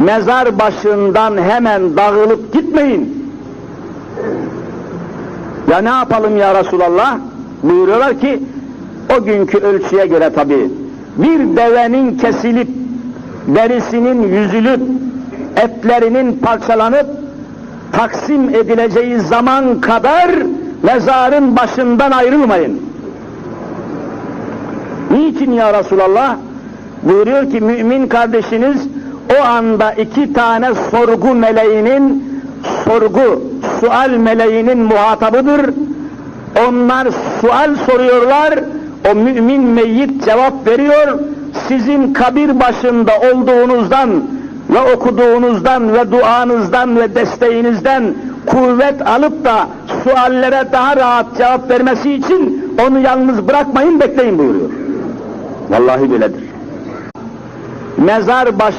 mezar başından hemen dağılıp gitmeyin. Ya ne yapalım ya Resulallah? Buyuruyorlar ki o günkü ölçüye göre tabi bir devenin kesilip derisinin yüzülüp etlerinin parçalanıp taksim edileceği zaman kadar mezarın başından ayrılmayın. Niçin ya Resulallah? Buyuruyor ki mümin kardeşiniz o anda iki tane sorgu meleğinin sorgu, sual meleğinin muhatabıdır. Onlar sual soruyorlar, o mümin meyyit cevap veriyor. Sizin kabir başında olduğunuzdan ve okuduğunuzdan ve duanızdan ve desteğinizden kuvvet alıp da suallere daha rahat cevap vermesi için onu yalnız bırakmayın bekleyin buyuruyor. Vallahi böyledir. Mezar başı